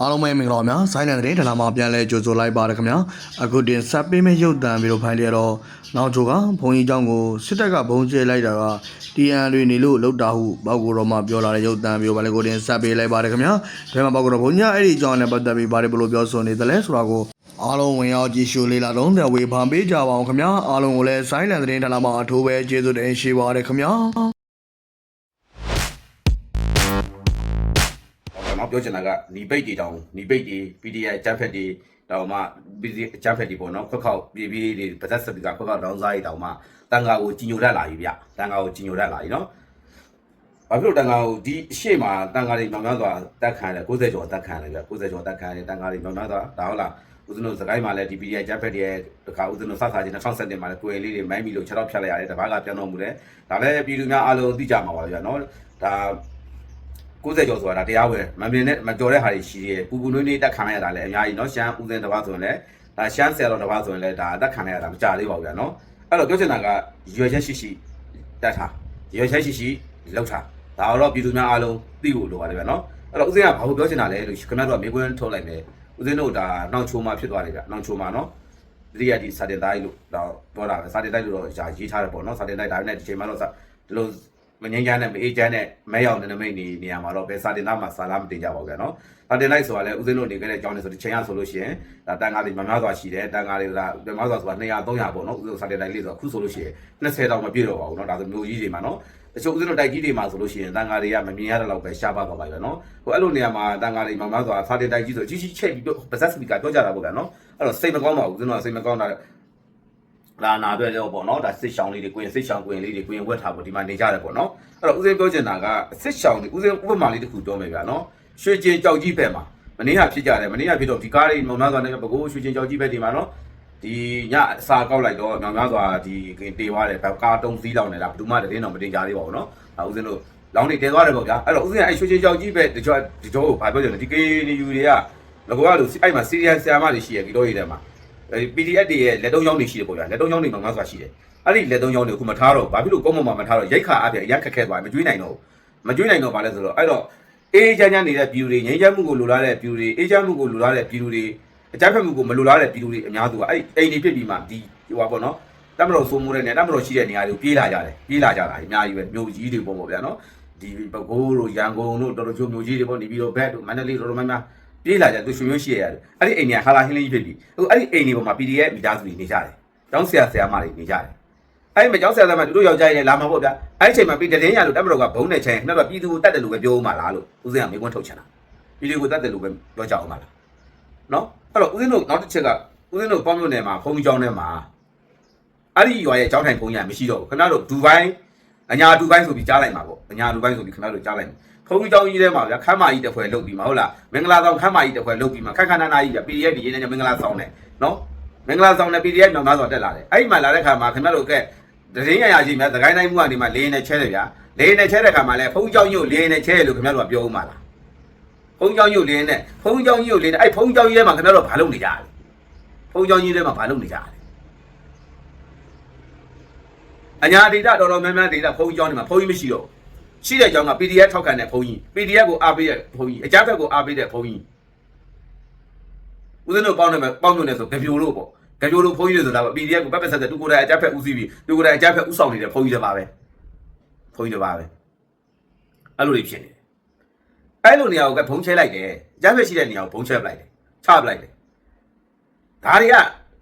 အားလုံးပဲမင်္ဂလာပါများဆိုင်းလန်တဲ့ဒလာမှာပြန်လဲကြိုဆိုလိုက်ပါရခင်ဗျာအခုတင်ဆက်ပေးမယ့်ရုပ်တံပြီးတော့ဖိုင်လျတော့နောက်ချိုကဘုံကြီးเจ้าကိုစစ်တပ်ကဘုံကျဲလိုက်တာက TN တွေနေလို့လောက်တာဟုပောက်ကိုတော့မှပြောလာတဲ့ရုပ်တံပြီးတော့ဗာလေကိုတင်ဆက်ပေးလိုက်ပါရခင်ဗျာဒါမှပောက်ကိုတော့ဘုံကြီးအဲ့ဒီအကြောင်းနဲ့ပတ်သက်ပြီးဗာလေဘလို့ပြောဆိုနေတယ်လဲဆိုတာကိုအားလုံးဝင်ရောက်ကြည့်ရှုလေးလာတော့တဲ့ဝေဖန်ပေးကြပါအောင်ခင်ဗျာအားလုံးကိုလည်းဆိုင်းလန်တဲ့ဒလာမှာအထိုးပဲကျေးဇူးတင်ရှိပါရခင်ဗျာ နော်ပြောချင်တာကနီပိတ်တွေတောင်နီပိတ်တွေ PDI ဂျမ်ဖက်တွေတောင်မှ PDI ဂျမ်ဖက်တွေပေါ့နော်ခွက်ခေါက်ပြေးပြေးတွေပါဇက်စပီကာခွက်ခေါက်တောင်စားတွေတောင်မှတန်ခါကိုကြီးညိုတတ်လာပြီဗျတန်ခါကိုကြီးညိုတတ်လာပြီနော်ဘာဖြစ်လို့တန်ခါကိုဒီအရှိမတန်ခါတွေများများစွာတက်ခံတယ်90ကျော်တက်ခံတယ်ဗျ90ကျော်တက်ခံတယ်တန်ခါတွေများများစွာဒါဟုတ်လားဦးဇနုစကိုင်းမှာလည်းဒီ PDI ဂျက်ဖက်တွေတခါဦးဇနုစဆာချင်း2017မှာလည်းကိုယ်လေးတွေမိုင်းပြီးလို့6တော့ဖြတ်လိုက်ရတယ်တပတ်ကပြန်တော်မူတယ်ဒါလည်းပြည်သူများအားလုံးသိကြမှာပါဗျာနော်ဒါ 90ကျော်ဆိုတာတရားဝင်မမြင်နဲ့မကြော်တဲ့ဟာတွေရှိတယ်ပူပူနွေးနွေးတက်ခံရတာလည်းအများကြီးเนาะရှမ်းဦးစင်တစ်ပါးဆိုရင်လည်းဒါရှမ်းဆယ်တော်တစ်ပါးဆိုရင်လည်းဒါတက်ခံရတာမကြသေးပါဘူးဗျာเนาะအဲ့တော့ပြောချင်တာကရွယ်ချက်ရှိရှိတက်ထားရွယ်ချက်ရှိရှိလောက်ထားဒါတော့ပြည်သူများအားလုံးသိဖို့လိုပါတယ်ဗျာเนาะအဲ့တော့ဦးစင်ကဘာလို့ပြောချင်တာလဲလို့ခင်ဗျားတို့ကမေးခွန်းထုတ်လိုက်မယ်ဦးစင်တို့ဒါနောက်ချိုးမှဖြစ်သွားတယ်ဗျာနောက်ချိုးမှเนาะတတိယဒီစာတင်တိုင်းလို့တော့ပြောတာပဲစာတင်တိုင်းလို့တော့ယာရေးထားတယ်ပေါ့เนาะစာတင်တိုင်းဒါပေမဲ့ဒီချိန်မှာတော့ဒီလို မငင်းချမ်းနဲ့မအေးချမ်းနဲ့မဲရောင်တဲ့နမိတ်နေနေရာမှာတော့ဘယ်စာတင်သားမှာစာလားမတင်ကြပါဘူးဗျာနော်။စာတင်လိုက်ဆိုတာလည်းဦးစင်းတို့နေခဲ့တဲ့အကြောင်းလေးဆိုဒီချိန်ရဆိုလို့ရှိရင်ဒါတန်ကားတွေမများစွာရှိတယ်တန်ကားတွေကမများစွာဆိုတာ200 300ပေါ့နော်ဦးစင်းစာတင်တိုင်းလေးဆိုအခုဆိုလို့ရှိရင်20တောင်မပြည့်တော့ပါဘူးနော်ဒါဆိုမျိုးကြီးတွေမှာနော်တချို့ဦးစင်းတို့တိုက်ကြီးတွေမှာဆိုလို့ရှိရင်တန်ကားတွေကမမြင်ရတဲ့လောက်ပဲရှားပါသွားပါပဲနော်။ဟိုအဲ့လိုနေရာမှာတန်ကားတွေမများစွာစာတင်တိုက်ကြီးဆိုကြီးကြီးချိတ်ပြီးပါဇက်စပီကာပြောကြတာပေါ့ဗျာနော်။အဲ့တော့စိတ်မကောင်းပါဘူးဦးစင်းတို့ကစိတ်မကောင်းတာ လာနာပြတော့ပေါ့နော်ဒါစစ်ရှောင်းလေးတွေကိုရင်စစ်ရှောင်းကိုရင်လေးတွေကိုရင်ဝက်ထားပေါ့ဒီမှာနေကြတယ်ပေါ့နော်အဲ့တော့ဦးစင်းပြောချင်တာကစစ်ရှောင်းတွေဦးစင်းဥပမာလေးတစ်ခုပြောမယ်ဗျာနော်ရွှေကျင်ကြောက်ကြီးဘက်မှာမနေ့ကဖြစ်ကြတယ်မနေ့ကဖြစ်တော့ဒီကားလေးမောင်များစွာနဲ့ပကိုးရွှေကျင်ကြောက်ကြီးဘက်ဒီမှာနော်ဒီညအစာကောက်လိုက်တော့မောင်များစွာဒီခင်တေသွားတယ်ကားတုံးစည်းလောက်နေတာဘယ်သူမှတည်င်းတော့မတင်ကြသေးပါဘူးနော်အဲဦးစင်းတို့လောင်းနေတဲသွားတယ်ပေါ့ဗျာအဲ့တော့ဦးစင်းအဲ့ရွှေကျင်ကြောက်ကြီးဘက်တချို့ဒီတော့ဘာပြောချင်လဲဒီကေနီယူတွေကငကောကလို့အဲ့မှာစီရီယယ်ဆရာမတွေရှိရဒီတော့ရတဲ့မှာအဲဒီ PDF တွေရဲ့လက်တုံးချောင်းတွေရှိတယ်ပေါ့ဗျာလက်တုံးချောင်းတွေမှာငါးစွာရှိတယ်အဲ့ဒီလက်တုံးချောင်းတွေအခုမထားတော့ဘာဖြစ်လို့ကောင်းမွန်မှာမထားတော့ရိုက်ခါအပြည့်အရင်ခက်ခဲသွားမကြွေးနိုင်တော့ဘူးမကြွေးနိုင်တော့ဘာလဲဆိုတော့အဲ့တော့အေးချမ်းချမ်းနေတဲ့ပြည်သူတွေငြိမ်းချမ်းမှုကိုလိုလားတဲ့ပြည်သူတွေအေးချမ်းမှုကိုလိုလားတဲ့ပြည်သူတွေအကြမ်းဖက်မှုကိုမလိုလားတဲ့ပြည်သူတွေအများစုကအဲ့အိမ်တွေဖြစ်ပြီးမှဒီဟိုပါပေါ့နော်တမတော်စိုးမိုးတဲ့နေတမတော်ရှိတဲ့နေရာတွေကိုပြေးလာကြတယ်ပြေးလာကြတာအများကြီးပဲမြို့ကြီးတွေပေါ့ပေါ့ဗျာနော်ဒီပဲခူးတို့ရန်ကုန်တို့တော်တော်ချို့မြို့ကြီးတွေပေါ့နေပြီးတော့ဘက်တို့မန္တလေးတော်တော်များများ ပြေးလာကြသူရွှေရွှေရှိရတယ်အဲ့ဒီအိမ်ကြီးဟာလာဟင်းလေးကြီးဖြစ်ပြီအခုအဲ့ဒီအိမ်ကြီးပေါ်မှာ PDF မိသားစုတွေနေကြတယ်ကျောင်းဆရာဆရာမတွေနေကြတယ်အဲ့ဒီမှာကျောင်းဆရာဆရာမတို့ယောက်ျားကြီးလာမှာပေါ့ဗျာအဲ့ဒီချိန်မှာပြီးတည်င်းရလို့တက်မတော်ကဘုံနဲ့ချိန်နောက်တော့ပြည်သူကိုတတ်တယ်လို့ပဲပြောဦးမှာလားလို့ဦးစင်းကမေးခွန်းထုတ်ချင်တာပြည်သူကိုတတ်တယ်လို့ပဲပြောကြအောင်ပါလားနော်အဲ့တော့ဦးစင်းတို့နောက်တစ်ချက်ကဦးစင်းတို့ပေါင်းမြို့နယ်မှာဖုန်းကြီးကျောင်းထဲမှာအဲ့ဒီရွာရဲ့ကျောင်းထိုင်ဖုန်းကြီးမရှိတော့ဘူးခင်ဗျားတို့ဒူဘိုင်းအညာဒူဘိုင်းဆိုပြီးကြားလိုက်မှာပေါ့အညာဒူဘိုင်းဆိုပြီးခင်ဗျားတို့ကြားလိုက်မှာ ဖုန်းကြီးတောင်းကြီးထဲမှာဗျာခမ်းမကြီးတစ်ဖွဲလုတ်ပြီးမှာဟုတ်လားမင်္ဂလာဆောင်ခမ်းမကြီးတစ်ဖွဲလုတ်ပြီးမှာခက်ခဏနာကြီးဗျာ PDF ဒီရင်းနဲ့မင်္ဂလာဆောင်နဲ့နော်မင်္ဂလာဆောင်နဲ့ PDF မြောင်သားစွာတက်လာတယ်အဲ့ဒီမှာလာတဲ့ခါမှာခင်ဗျားတို့ကဲတရင်ရရချင်းများသခိုင်းတိုင်းမှုကနေမှလေးနဲ့ချဲတယ်ဗျာလေးနဲ့ချဲတဲ့ခါမှာလဲဖုန်းကြောင်းကြီးကိုလေးနဲ့ချဲတယ်လို့ခင်ဗျားတို့ကပြောဦးမှာလားဖုန်းကြောင်းကြီးကိုလေးနဲ့ဖုန်းကြောင်းကြီးကိုလေးနဲ့အဲ့ဖုန်းကြောင်းကြီးထဲမှာခင်ဗျားတို့ဘာလုပ်နေကြလဲဖုန်းကြောင်းကြီးထဲမှာဘာလုပ်နေကြလဲအညာဒေတာတော်တော်များများဒေတာဖုန်းကြောင်းတွေမှာဖုန်းကြီးမရှိတော့ဘူး ရှိတဲ့အကြောင်းက PDF ထောက်ခံတဲ့ဘုန်းကြီး PDF ကိုအားပေးတဲ့ဘုန်းကြီးအကြမ်းဖက်ကိုအားပေးတဲ့ဘုန်းကြီးဦးဇင်းတို့ပေါင်းနေမှာပေါင်းလို့နေဆိုကြပြိုလို့ပေါ့ကြပြိုလို့ဘုန်းကြီးတွေဆိုတာက PDF ကိုပတ်ပတ်ဆက်ဆက်သူကိုယ်တိုင်အကြမ်းဖက်ဦးစီးပြီးသူကိုယ်တိုင်အကြမ်းဖက်ဦးဆောင်နေတဲ့ဘုန်းကြီးတွေပါပဲဘုန်းကြီးတွေပါပဲအဲ့လိုတွေဖြစ်နေတယ်အဲ့လိုနေရာကိုကဘုံချဲလိုက်တယ်အကြမ်းဖက်ရှိတဲ့နေရာကိုဘုံချဲပလိုက်တယ်ချပလိုက်တယ်ဒါတွေက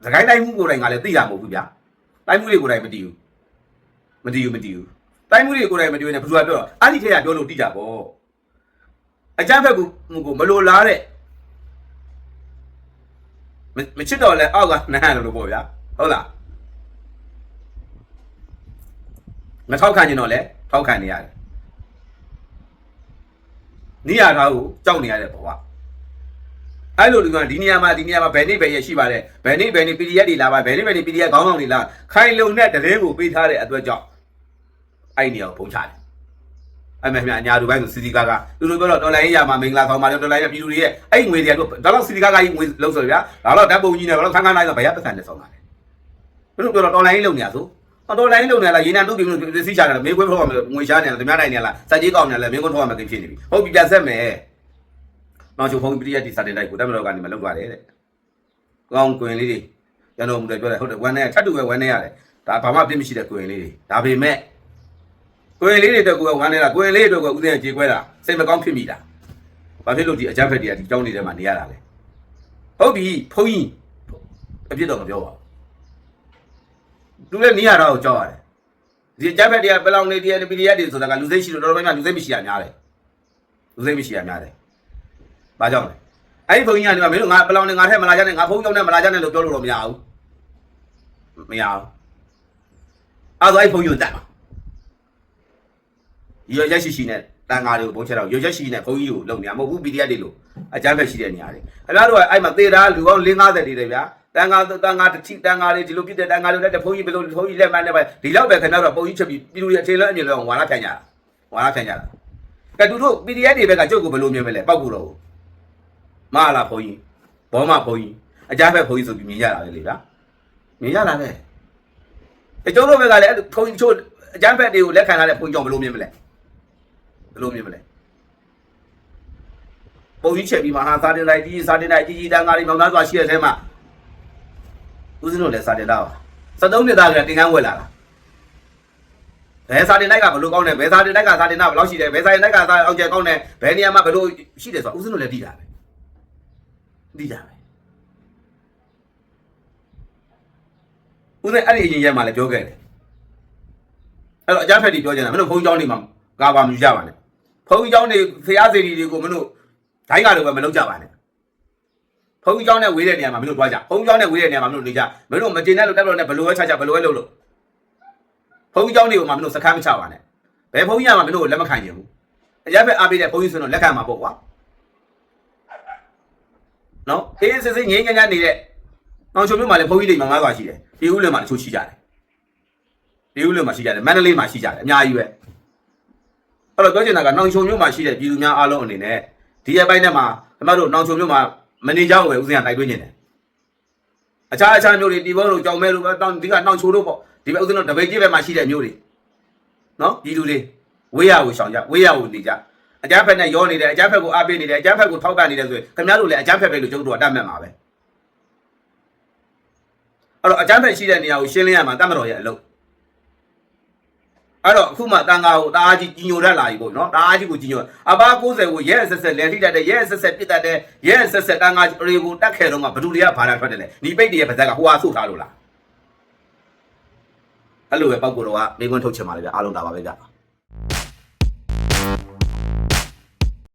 သခိုင်းတိုင်းမှုကိုယ်တိုင်ကလည်းသိတာမဟုတ်ဘူးဗျာတိုင်းမှုတွေကိုယ်တိုင်မသိဘူးမသိဘူးမသိဘူး တိုင်းမှုတွေကိုယ်တိုင်မတွေ့နဲ့ဘယ်သူကပြောတော့အဲ့ဒီထက်ကပြောလို့တိကြပေါ့အကြမ်းဖက်ကူကိုမလိုလားတဲ့မမချစ်တော့လဲအောက်ကနန်းလို့ပေါ့ဗျာဟုတ်လားမထောက်ခံကျင်တော့လဲထောက်ခံနေရတယ်နေရာထားကိုကြောက်နေရတဲ့ဘဝအဲ့လိုလူကဒီနေရာမှာဒီနေရာမှာဘယ်နေ့ဘယ်ရက်ရှိပါလဲဘယ်နေ့ဘယ်နေ့ PDF တွေလာပါဘယ်နေ့ဘယ်နေ့ PDF ခေါင်းဆောင်တွေလာခိုင်လုံတဲ့တရင်ကိုပေးထားတဲ့အတွက်ကြောင့် အဲ့ဒီနေရာကိုပုံချတယ်အဲ့မဲ့မြအညာလူပိုင်းဆိုစီစီကားကားသူတို့ပြောတော့တော်လိုင်းရမှာမင်္ဂလာဆောင်ပါတော့တော်လိုင်းရပြည်သူတွေရဲ့အဲ့ငွေတွေကတို့ဒါတော့စီစီကားကားကြီးငွေလုံးဆိုရဗျာဒါတော့ဓာတ်ပုံကြီးနဲ့ဘာလို့ခန်းခန်းလိုက်တော့ဘယ်ရပတ်စံနဲ့ဆောင်တာလဲဘယ်လိုပြောတော့တော်လိုင်းလုံနေရဆိုတော်လိုင်းလုံနေလားရေနံတို့ပြည်လို့စီချတယ်မေးခွန်းထောက်မှာငွေရှားနေလားဓမြနိုင်နေလားစက်ကြီးကောင်းနေလားမင်းခွန်းထောက်မှာကိဖြစ်နေပြီဟုတ်ပြီပြန်ဆက်မယ်နောက်ချုပ်ဖုန်းပရိယတ်ဒီစာတင်တိုက်ကိုတက်မတော်ကနေမလောက်သွားတယ်တဲ့ကောင်းကွင်လေးတွေကျွန်တော်မူတယ်ပြောတယ်ဟုတ်တယ်ဝမ်းနေထပ်တူပဲဝမ်းနေရတယ်ဒါဘာမှအပြစ်မရှိတဲ့ကွင်လေးတွေဒါပေမဲ့ ကွင်လေးတွေတော့ကိုယ်ဝမ်းနေတာကွင်လေးတွေတော့ကိုယ်ဦးစင်းကြေခွဲတာစိတ်မကောင်းဖြစ်မိတာဘာဖြစ်လို့ဒီအကြမ်းဖက်တွေကဒီကြောင်းနေထဲမှာနေရတာလဲဟုတ်ပြီဖုန်းကြီးအပြစ်တော့မပြောပါဘူးသူလည်းနေရတာကိုကြောက်ရတယ်ဒီအကြမ်းဖက်တွေကဘယ်လောက်နေတည်းပီဒီအက်တွေဆိုတာကလူစိတ်ရှိလို့တော်တော်များများလူစိတ်မရှိတာများတယ်လူစိတ်မရှိတာများတယ်ဘာကြောင့်လဲအဲ့ဒီဘုန်းကြီးကဒီမှာမင်းတို့ငါပလောင်နဲ့ငါထဲမလာကြနဲ့ငါဖုန်းကြောင့်နဲ့မလာကြနဲ့လို့ပြောလို့တော့မရဘူးမရဘူးအဲ့ဒါအဲ့ဘုန်းကြီးကိုတတ်ပါ ရောရက်ရှိရှိနဲ့တန်ဃာတွေကိုဘုန်းချက်တော့ရောရက်ရှိရှိနဲ့ဘုန်းကြီးကိုလုံနေရမဟုတ်ဘူး PDF တွေလို့အကြမ်းဖက်ရှိတဲ့နေရာတွေခင်ဗျားတို့ကအဲ့မှာသေတာလူပေါင်း50တွေတယ်ဗျာတန်ဃာတန်ဃာတစ်ချိတန်ဃာတွေဒီလိုပြစ်တဲ့တန်ဃာတွေလက်တဲ့ဘုန်းကြီးဘယ်လိုဘုန်းကြီးလက်မှန်နဲ့ပဲဒီလောက်ပဲခင်ဗျားတို့ကပုံကြီးချက်ပြီးပြည်သူတွေအခြေလဲအမြင်လဲဝါလာဖြန့်ကြတာဝါလာဖြန့်ကြတာကဲသူတို့ PDF တွေဘက်ကကြုတ်ကိုဘယ်လိုမြင်မလဲပောက်ကူတော့မဟာလာဘုန်းကြီးဘောမဘုန်းကြီးအကြမ်းဖက်ဘုန်းကြီးဆိုပြီးမြင်ရတာလေလေဗျာမြင်ရတာပဲအကျုံးတို့ဘက်ကလည်းအဲ့ဘုန်းကြီးချို့အကြမ်းဖက်တွေကိုလက်ခံထားတဲ့ဘုန်းကြီးကြောင့်ဘယ်လိုမြင်မလဲ ဘယ်လိုမြင်မလဲပုံကြီးချက်ပြီးမှဟာစာတင်လိုက်ကြီးစာတင်လိုက်ကြီးကြီးတန်းကားလေးမောင်သားစွာရှိရတဲ့မှာဦးစင်းတို့လည်းစာတင်တာပါ73နှစ်သားကတင်ကန်းဝယ်လာတာဘယ်စာတင်လိုက်ကဘယ်လိုကောင်းလဲဘယ်စာတင်လိုက်ကစာတင်တာဘယ်လောက်ရှိတယ်ဘယ်စာတင်လိုက်ကစာအောင်ကျကောင်းတယ်ဘယ်နေရာမှာဘယ်လိုရှိတယ်ဆိုတာဦးစင်းတို့လည်းသိတာပဲသိတာပဲဦးစင်းအဲ့ဒီအရင်ရက်မှာလည်းပြောခဲ့တယ်အဲ့တော့အကြဖက်တီပြောကြတယ်မင်းတို့ဘုံကြောင်းနေမှာကာပါမယူကြပါနဲ့ ဘုန်းကြီးเจ้าနေဖျားစီတွေကိုမင်းတို့ဒိုင်းကလိုပဲမလုပ်ကြပါနဲ့ဘုန်းကြီးเจ้าနဲ့ဝေးတဲ့နေရာမှာမင်းတို့တွားကြဘုန်းကြီးเจ้าနဲ့ဝေးတဲ့နေရာမှာမင်းတို့နေကြမင်းတို့မကျေနပ်လို့တက်လို့နဲ့ဘယ်လိုပဲချာချာဘယ်လိုပဲလုပ်လို့ဘုန်းကြီးเจ้าတွေကိုမှမင်းတို့စကားမချပါနဲ့ဘယ်ဘုန်းကြီးကမှမင်းတို့လက်မခံချင်ဘူးအကြမ်းဖက်အားပေးတဲ့ဘုန်းကြီးဆိုတော့လက်ခံမှာပေါ့ကွာ နော်အေးစစ်စစ်ငိမ့်ငန်းငန်းနေတဲ့အောင်ချုံမြို့မှာလည်းဘုန်းကြီးတွေမမားစွာရှိတယ်ဒီဦးလွင်မှာတချို့ရှိကြတယ်ဒီဦးလွင်မှာရှိကြတယ်မန္တလေးမှာရှိကြတယ်အများကြီးပဲ အဲ့တော့ပြောချင်တာကနောင်ချုံမြို့မှာရှိတဲ့ပြည်သူများအားလုံးအနေနဲ့ဒီအပိုင်းထဲမှာကျွန်တော်တို့နောင်ချုံမြို့မှာမနေကြဘူးပဲဦးစင်းကတိုက်တွန်းနေတယ်အခြားအခြားမြို့တွေဒီဘောတို့ကြောင်မဲတို့တောင်ဒီကနောင်ချိုတို့ပေါ့ဒီဘက်ဦးစင်းတို့တပိတ်ကြီးဘက်မှာရှိတဲ့မြို့တွေနော်ပြည်သူတွေဝေးရကိုရှောင်ကြဝေးရကိုနေကြအကြမ်းဖက်နဲ့ရောနေတယ်အကြမ်းဖက်ကိုအားပေးနေတယ်အကြမ်းဖက်ကိုထောက်ပံ့နေတယ်ဆိုရင်ခင်ဗျားတို့လည်းအကြမ်းဖက်ပဲလို့ကျုပ်တို့ကတတ်မှတ်မှာပဲအဲ့တော့အကြမ်းဖက်ရှိတဲ့နေရာကိုရှင်းလင်းရမှာတတ်မတော်ရဲ့အလုပ် အဲ့တော့အခုမှတန်ဃာကိုတအားကြီးကြီးညိုတတ်လာပြီပေါ့နော်တအားကြီးကိုကြီးညိုအဘာ90ကိုရဲဆက်ဆက်လဲထိတတ်တယ်ရဲဆက်ဆက်ပြစ်တတ်တယ်ရဲဆက်ဆက်တန်ဃာတွေကိုတတ်ခဲ့တော့မှဘဒူတွေကဘာသာထွက်တယ်လဲဒီပိတ်တည်းရဲ့ပါဇက်ကဟိုဟာဆုတ်ထားလို့လားအဲ့လိုပဲပောက်ကိုတော့ကမိကွန်းထုတ်ချင်ပါလေဗျအားလုံးဒါပါပဲဗျ